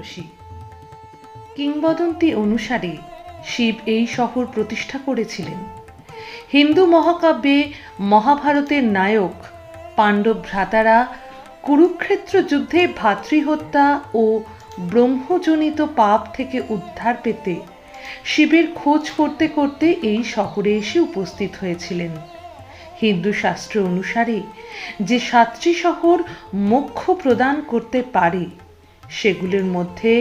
বারাণসী কিংবদন্তি অনুসারে শিব এই শহর প্রতিষ্ঠা করেছিলেন। হিন্দু মহাকাব্যে মহাভারতের নায়ক, পাণ্ডব ভ্রাতারা কুরুক্ষেত্র যুদ্ধে ভাতৃহত্যা ও ব্রহ্মজনিত পাপ থেকে উদ্ধার পেতে শিবের খোঁজ করতে করতে এই শহরে এসে উপস্থিত হয়েছিলেন। হিন্দু শাস্ত্র অনুসারে যে সাতটি শহর মোক্ষ প্রদান করতে পারে সেগুলোর মধ্যে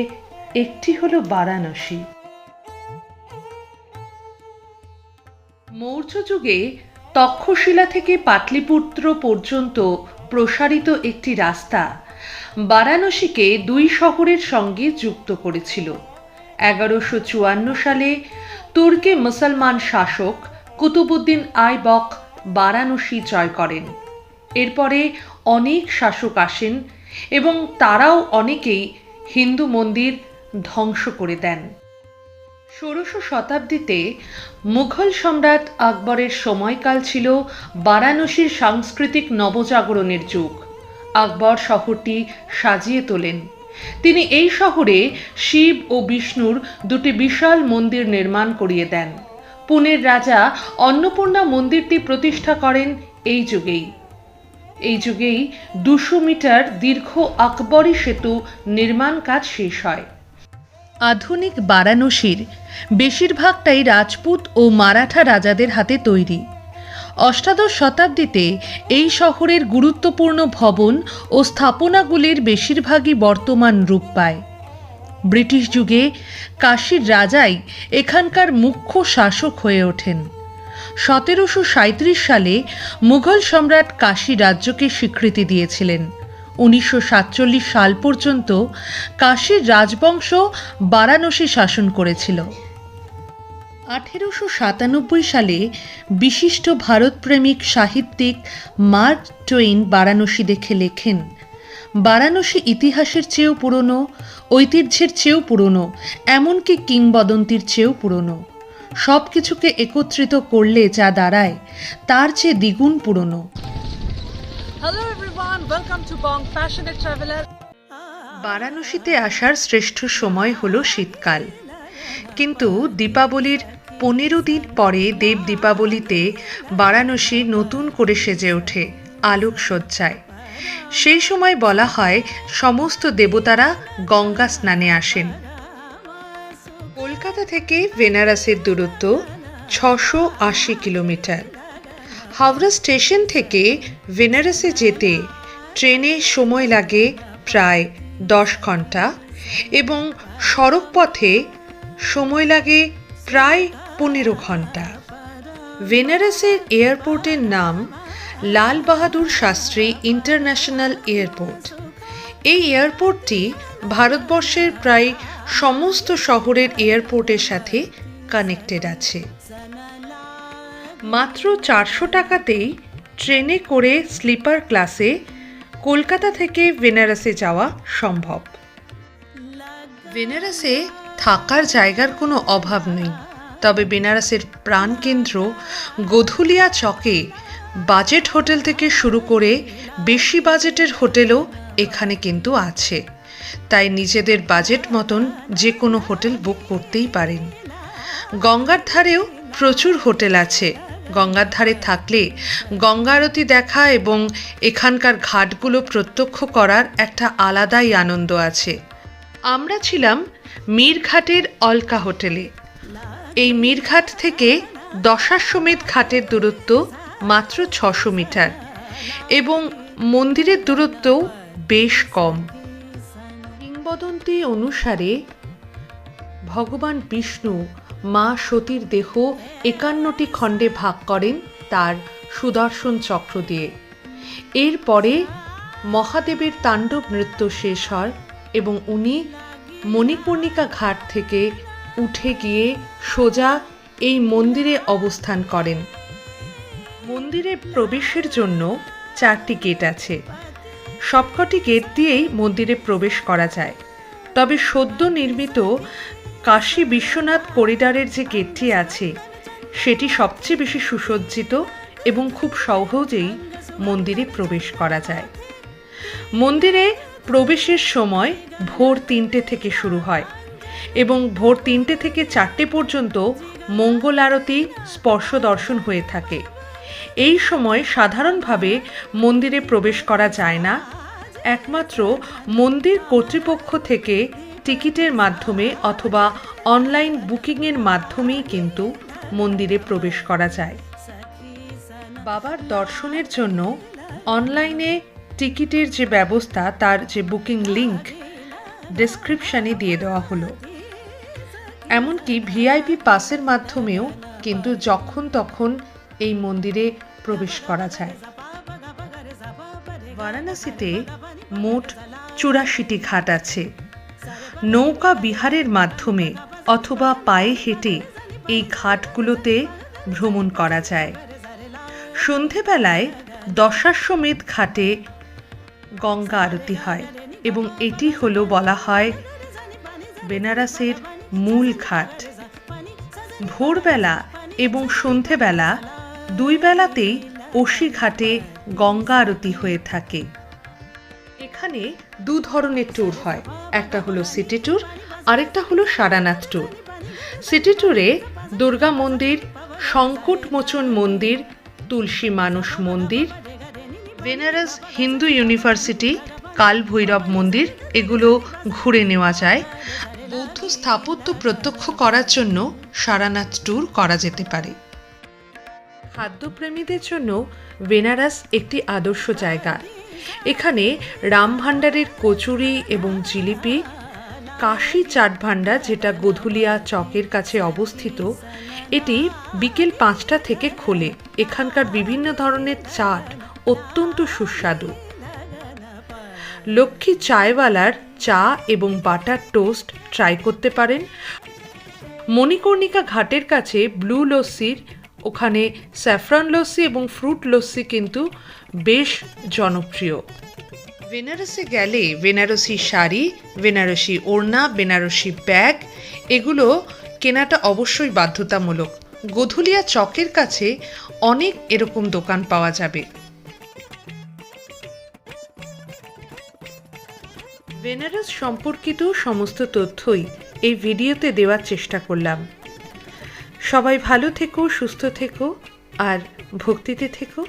একটি হল বারাণসী। মৌর্য যুগে তক্ষশিলা থেকে পাটলিপুত্র পর্যন্ত প্রসারিত একটি রাস্তা বারাণসীকে দুই শহরের সঙ্গে যুক্ত করেছিল। এগারোশো চুয়ান্ন সালে তুর্কি মুসলমান শাসক কুতুবুদ্দিন আইবক বারাণসী জয় করেন। এরপরে অনেক শাসক আসেন এবং তারাও অনেকেই হিন্দু মন্দির ধ্বংস করে দেন। ষোড়শ শতাব্দীতে মুঘল সম্রাট আকবরের সময়কাল ছিল বারাণসীর সাংস্কৃতিক নবজাগরণের যুগ। আকবর শহরটি সাজিয়ে তোলেন। তিনি এই শহরে শিব ও বিষ্ণুর দুটি বিশাল মন্দির নির্মাণ করিয়ে দেন। পুনের রাজা অন্নপূর্ণা মন্দিরটি প্রতিষ্ঠা করেন এই যুগেই। এই যুগেই দুশো মিটার দীর্ঘ আকবরী সেতু নির্মাণ কাজ শেষ হয়। আধুনিক বারাণসীর বেশিরভাগটাই রাজপুত ও মারাঠা রাজাদের হাতে তৈরি। অষ্টাদশ শতাব্দীতে এই শহরের গুরুত্বপূর্ণ ভবন ও স্থাপনাগুলির বেশিরভাগই বর্তমান রূপ পায়। ব্রিটিশ যুগে কাশীর রাজাই এখানকার মুখ্য শাসক হয়ে ওঠেন। সতেরোশো সালে মুঘল সম্রাট কাশী রাজ্যকে স্বীকৃতি দিয়েছিলেন। উনিশশো সাতচল্লিশ সাল পর্যন্ত কাশীর রাজবংশ বারাণসী শাসন করেছিল। আঠেরোশো সাতানব্বই সালে বিশিষ্ট ভারতপ্রেমিক সাহিত্যিক মার্ক টোয়েন বারাণসী দেখে লেখেন, বারাণসী ইতিহাসের চেয়েও পুরনো, ঐতিহ্যের চেয়েও পুরনো, এমনকি কিংবদন্তির চেয়েও পুরনো। সব কিছুকে একত্রিত করলে যা দাঁড়ায় তার চেয়ে দ্বিগুণ পুরনো. বারাণসীতে আসার শ্রেষ্ঠ সময় হলো শীতকাল। কিন্তু দীপাবলির পনেরো দিন পরে দেব দীপাবলিতে বারাণসী নতুন করে সেজে ওঠে আলোকসজ্জায়। সেই সময় বলা হয় সমস্ত দেবতারা গঙ্গা স্নানে আসেন। কলকাতা থেকে বেনারসের দূরত্ব ছশো আশি কিলোমিটার। হাওড়া স্টেশন থেকে বেনারসে যেতে ট্রেনে সময় লাগে প্রায় দশ ঘণ্টা এবং সড়ক পথে সময় লাগে প্রায় পনেরো ঘণ্টা। বেনারসের এয়ারপোর্টের নাম লাল বাহাদুর শাস্ত্রী ইন্টারন্যাশনাল এয়ারপোর্ট। এই এয়ারপোর্টটি ভারতবর্ষের প্রায় সমস্ত শহরের এয়ারপোর্টের সাথে কানেক্টেড আছে। মাত্র চারশো টাকাতেই ট্রেনে করে স্লিপার ক্লাসে কলকাতা থেকে বেনারসে যাওয়া সম্ভব। বেনারসে থাকার জায়গার কোনো অভাব নেই, তবে বেনারসের প্রাণকেন্দ্র গোধুলিয়া চকে বাজেট হোটেল থেকে শুরু করে বেশি বাজেটের হোটেলও এখানে কিন্তু আছে। তাই নিজেদের বাজেট মতন যে কোনো হোটেল বুক করতেই পারেন। গঙ্গার ধারেও প্রচুর হোটেল আছে। গঙ্গার ধারে থাকলে গঙ্গা আরতি দেখা এবং এখানকার ঘাটগুলো প্রত্যক্ষ করার একটা আলাদাই আনন্দ আছে। আমরা ছিলাম মীরঘাটের অলকা হোটেলে। এই মীরঘাট থেকে দশাশ্বমেধ ঘাটের দূরত্ব মাত্র ছশো মিটার এবং মন্দিরের দূরত্বও বেশ কম। কিংবদন্তি অনুসারে ভগবান বিষ্ণু মা সতীর দেহ একান্নটি খণ্ডে ভাগ করেন তার সুদর্শন চক্র দিয়ে। এরপরে মহাদেবের তাণ্ডব নৃত্য শেষ হয় এবং উনি মণিপূর্ণিকা ঘাট থেকে উঠে গিয়ে সোজা এই মন্দিরে অবস্থান করেন। মন্দিরে প্রবেশের জন্য চারটি গেট আছে। সবকটি গেট দিয়েই মন্দিরে প্রবেশ করা যায়। তবে সদ্য নির্মিত কাশী বিশ্বনাথ করিডারের যে গেটটি আছে, সেটি সবচেয়ে বেশি সুসজ্জিত এবং খুব সহজেই মন্দিরে প্রবেশ করা যায়। মন্দিরে প্রবেশের সময় ভোর তিনটে থেকে শুরু হয় এবং ভোর তিনটে থেকে চারটে পর্যন্ত মঙ্গল আরতি, স্পর্শ দর্শন হয়ে থাকে। এই সময় সাধারণভাবে মন্দিরে প্রবেশ করা যায় না। একমাত্র মন্দির কর্তৃপক্ষ থেকে টিকিটের মাধ্যমে অথবা অনলাইন বুকিংয়ের মাধ্যমেই কিন্তু মন্দিরে প্রবেশ করা যায়। বাবার দর্শনের জন্য অনলাইনে টিকিটের যে ব্যবস্থা, তার যে বুকিং লিংক ডেসক্রিপশানে দিয়ে দেওয়া হলো। এমনকি ভিআইপি পাসের মাধ্যমেও কিন্তু যখন তখন এই মন্দিরে প্রবেশ করা যায়। বারাণসীতে মোট চুরাশিটি ঘাট আছে। নৌকা বিহারের মাধ্যমে অথবা পায়ে হেঁটে এই ঘাটগুলোতে ভ্রমণ করা যায়। সন্ধেবেলায় দশাশ্বমেধ ঘাটে গঙ্গা আরতি হয় এবং এটি হলো বলা হয় বেনারসের মূল ঘাট। ভোরবেলা এবং সন্ধেবেলা দুই বেলাতেই ঘাটে গঙ্গা আরতি হয়ে থাকে। এখানে দু ধরনের ট্যুর হয়। একটা হলো সিটি ট্যুর আরেকটা হলো সারানাথ ট্যুর সিটি ট্যুরে দুর্গা মন্দির সংকটমোচন মন্দির, তুলসী মানস মন্দির, বেনারস হিন্দু ইউনিভার্সিটি, কাল ভৈরব মন্দির, এগুলো ঘুরে নেওয়া যায়। বৌদ্ধ স্থাপত্য প্রত্যক্ষ করার জন্য সারানাথ ট্যুর করা যেতে পারে। খাদ্যপ্রেমীদের জন্য বেনারস একটি আদর্শ জায়গা। এখানে রাম ভাণ্ডারের কচুরি এবং জিলিপি, কাশি চাট ভাণ্ডার যেটা গধুলিয়া চকের কাছে অবস্থিত, এটি বিকেল পাঁচটা থেকে খোলে। এখানকার বিভিন্ন ধরনের চাট অত্যন্ত সুস্বাদু। লক্ষ্মী চায়ওয়ালার চা এবং বাটার টোস্ট ট্রাই করতে পারেন। মণিকর্ণিকা ঘাটের কাছে ব্লু লস্যির ওখানে স্যাফরন লস্যি এবং ফ্রুট লস্যি কিন্তু বেশ জনপ্রিয়। বেনারসে গেলে বেনারসি শাড়ি, বেনারসি ওড়না, বেনারসি ব্যাগ, এগুলো কেনাটা অবশ্যই বাধ্যতামূলক। গধুলিয়া চকের কাছে অনেক এরকম দোকান পাওয়া যাবে। বেনারস সম্পর্কিত সমস্ত তথ্যই এই ভিডিওতে দেওয়ার চেষ্টা করলাম। সবাই ভালো থেকো, সুস্থ থেকো, আর ভক্তিতে থেকো।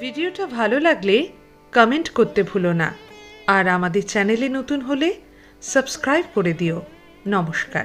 ভিডিওটা ভালো লাগলে কমেন্ট করতে ভুলো না। আর আমাদের চ্যানেলে নতুন হলে সাবস্ক্রাইব করে দিও। নমস্কার।